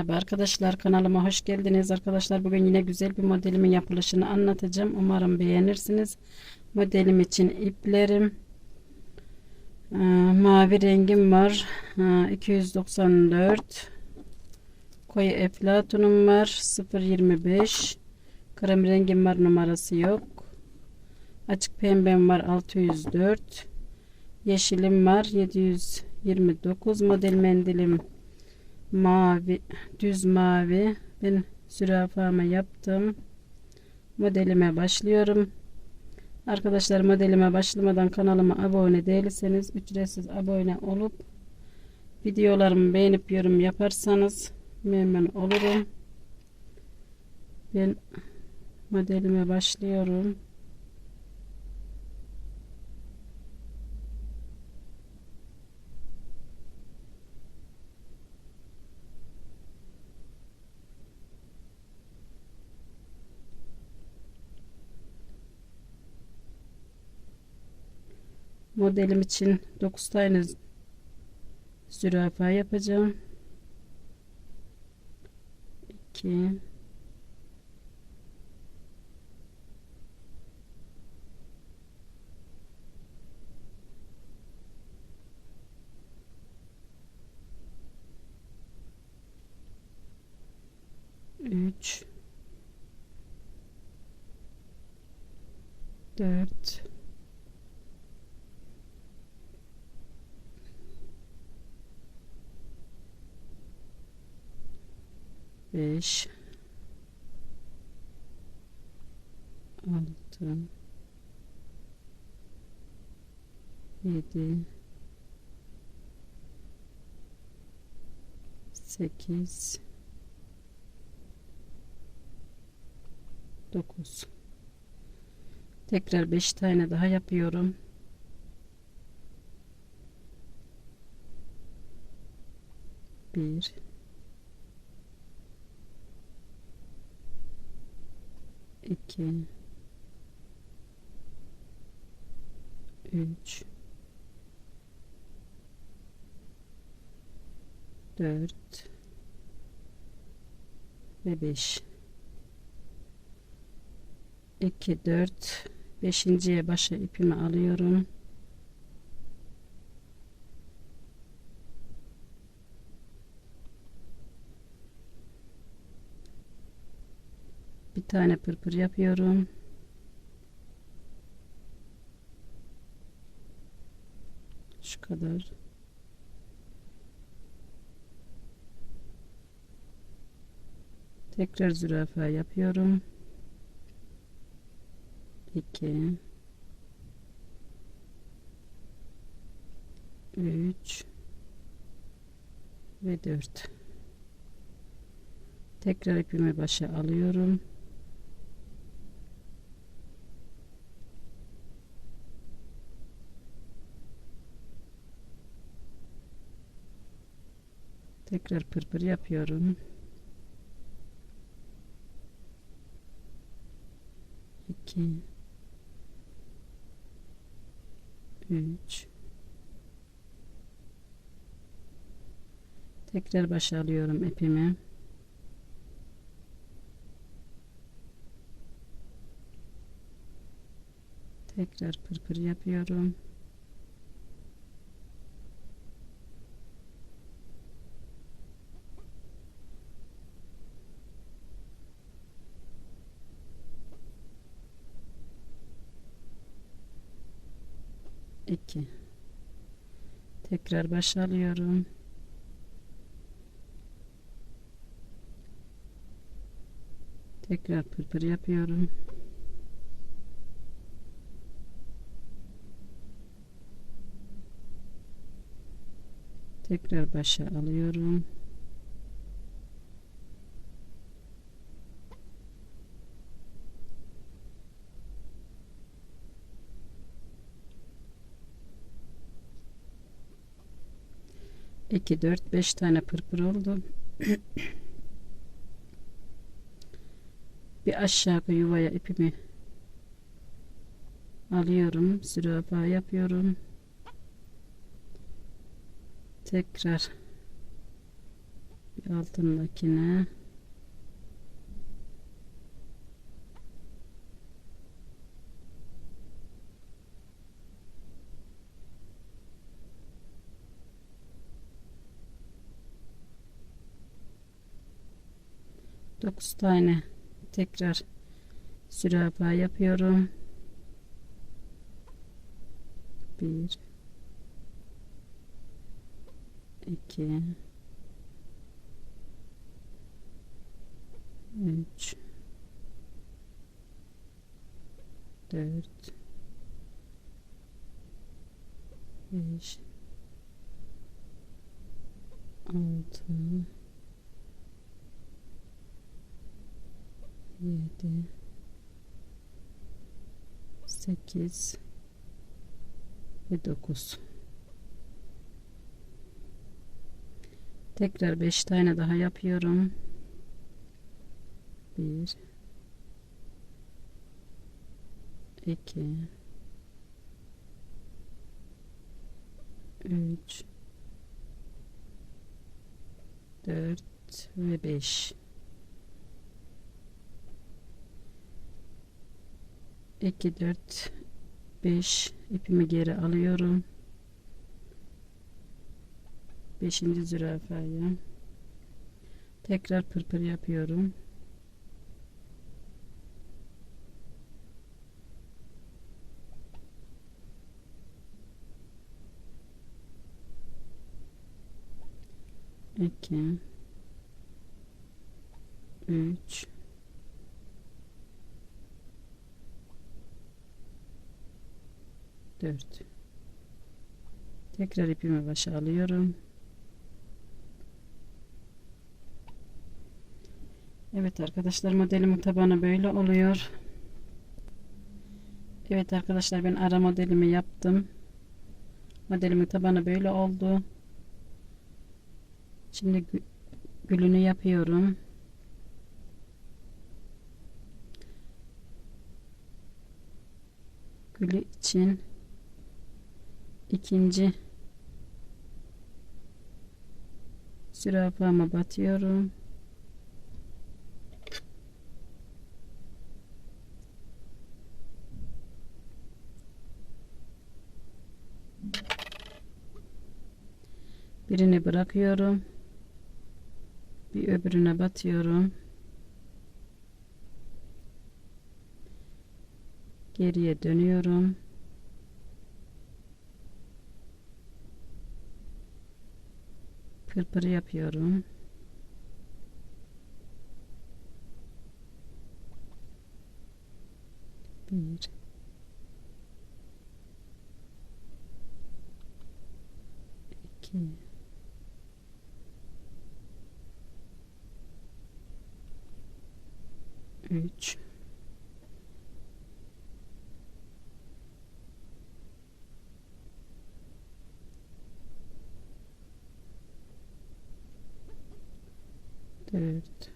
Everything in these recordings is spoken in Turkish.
Merhaba arkadaşlar kanalıma hoş geldiniz. Arkadaşlar bugün yine güzel bir modelimin yapılışını anlatacağım. Umarım beğenirsiniz. Modelim için iplerim e, mavi rengim var. E, 294 koyu eflatunum var 025 krem rengim var numarası yok. Açık pembem var 604 yeşilim var 729 model mendilim mavi düz mavi. Ben zürafamı yaptım. Modelime başlıyorum. Arkadaşlar modelime başlamadan kanalıma abone değilseniz ücretsiz abone olup videolarımı beğenip yorum yaparsanız memnun olurum. Ben modelime başlıyorum modelim için 9 tane zürafa yapacağım. 2 3 4 beş. Altı. Yedi. Sekiz. Dokuz. Tekrar beş tane daha yapıyorum. Bir 2 3 4 ve 5 2 4 beşinciye başa ipimi alıyorum tane pırpır yapıyorum. Şu kadar. Tekrar zürafa yapıyorum. 2 3 ve 4 tekrar ipimi başa alıyorum tekrar pırpır yapıyorum. İki. Üç. Tekrar başa alıyorum ipimi. Tekrar pırpır yapıyorum 2 tekrar başa alıyorum tekrar pırpır yapıyorum. Tekrar başa alıyorum 2 4 5 tane pırpır oldu. bir aşağı yuvaya ipimi alıyorum. Zürafa yapıyorum. Tekrar Bir altındakine dokuz tane. Tekrar zürafa yapıyorum. Bir, iki, üç, dört, beş, altı, yedi, sekiz ve dokuz. Tekrar beş tane daha yapıyorum. Bir, iki, üç, dört ve beş. 2 4 5 ipimi geri alıyorum. 5. zürafayı tekrar pırpır yapıyorum. İki, üç, dört. Tekrar ipimi başa alıyorum. Evet arkadaşlar modelimin tabanı böyle oluyor. Evet arkadaşlar ben ara modelimi yaptım. Modelimin tabanı böyle oldu. Şimdi gülünü yapıyorum. Gülü için ikinci zürafama batıyorum. Birini bırakıyorum. Bir öbürüne batıyorum. Geriye dönüyorum. Pırpır yapıyorum. Bir. iki, üç, dört,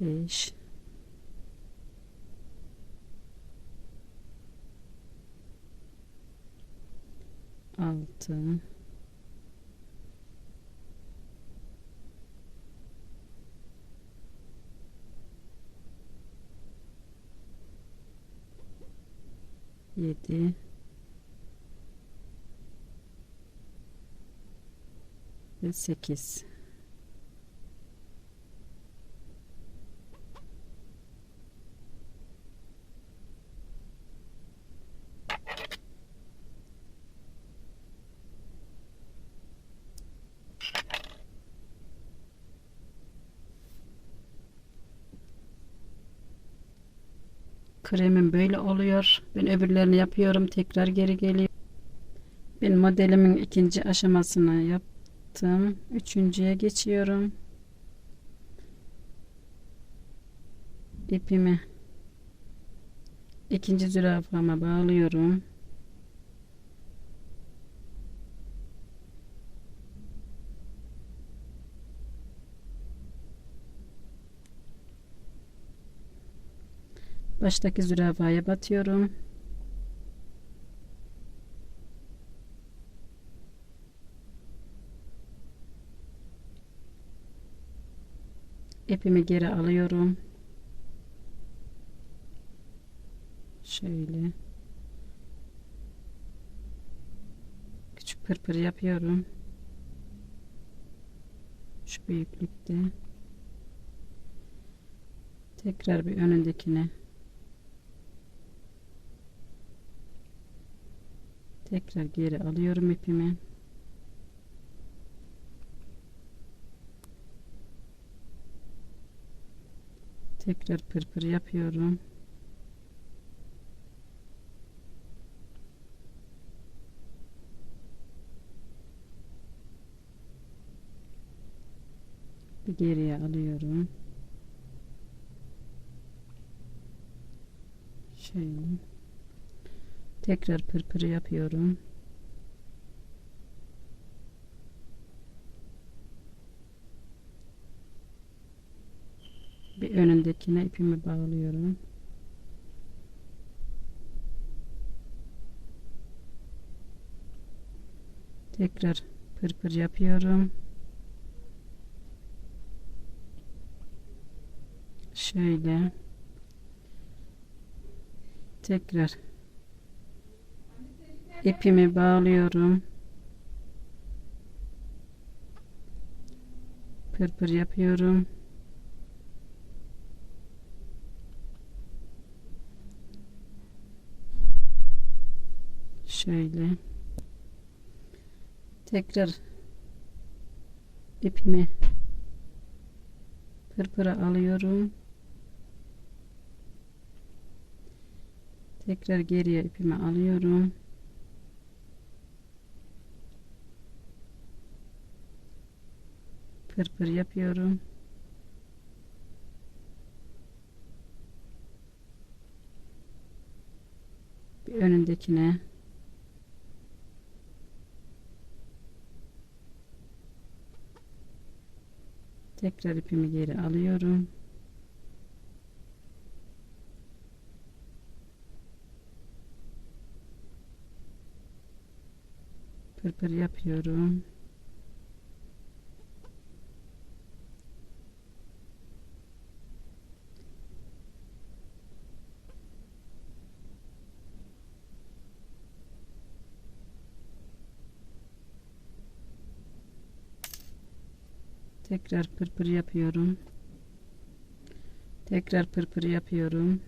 beş, altı, yedi, ve sekiz. Kremim böyle oluyor. Ben öbürlerini yapıyorum. Tekrar geri geliyor. Ben modelimin ikinci aşamasını yaptım. Üçüncüye geçiyorum. İpimi ikinci zürafama bağlıyorum. Baştaki zürafaya batıyorum. İpimi geri alıyorum. Şöyle. Küçük pırpır yapıyorum. Şu büyüklükte. Tekrar bir önündekine. Tekrar geri alıyorum ipimi. Tekrar pırpır yapıyorum. Bir geriye alıyorum. Şöyle. Tekrar pırpır yapıyorum. Bir önündekine ipimi bağlıyorum. Tekrar pırpır yapıyorum. Şöyle. Tekrar ipimi bağlıyorum. Pırpır yapıyorum. Şöyle. Tekrar ipimi pırpıra alıyorum. Tekrar geriye ipimi alıyorum. Pırpır yapıyorum. Bir önündekine tekrar ipimi geri alıyorum. Pırpır yapıyorum. Tekrar pırpır yapıyorum. Tekrar pırpır yapıyorum.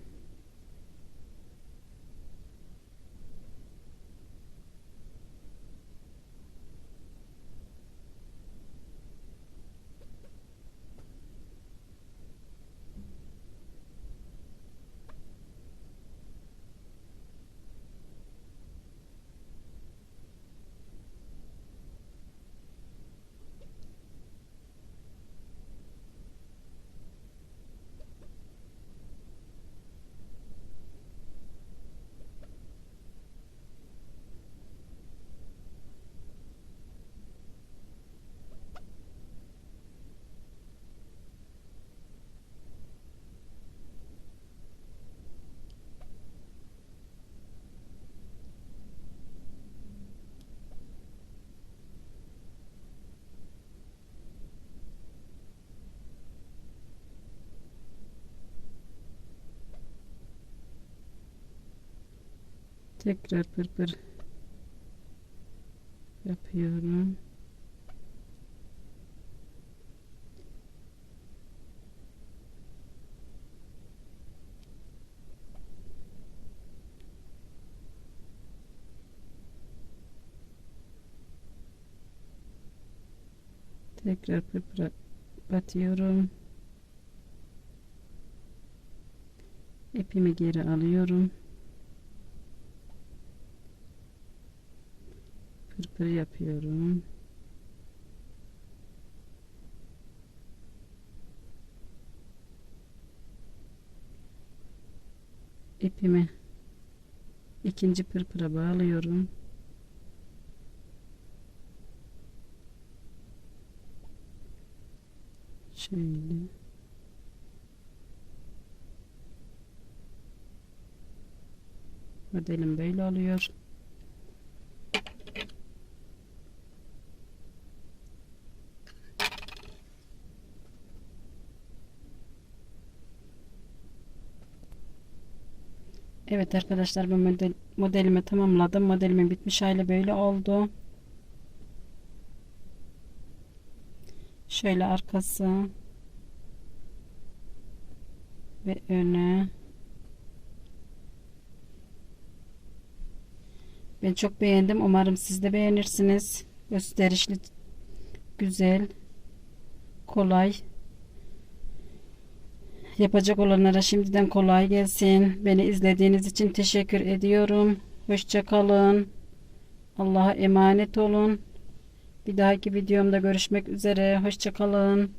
Tekrar pırpır yapıyorum. Tekrar pırpıra batıyorum. İpimi geri alıyorum. Pırpır yapıyorum. İpimi ikinci pırpıra bağlıyorum. Şöyle. Modelim böyle oluyor. Evet arkadaşlar ben model, modelimi tamamladım. Modelimin bitmiş hali böyle oldu. Şöyle arkası ve önü. Ben çok beğendim. Umarım siz de beğenirsiniz. Gösterişli, güzel, kolay. Yapacak olanlara şimdiden kolay gelsin. Beni izlediğiniz için teşekkür ediyorum. Hoşça kalın. Allah'a emanet olun. Bir dahaki videomda görüşmek üzere. Hoşça kalın.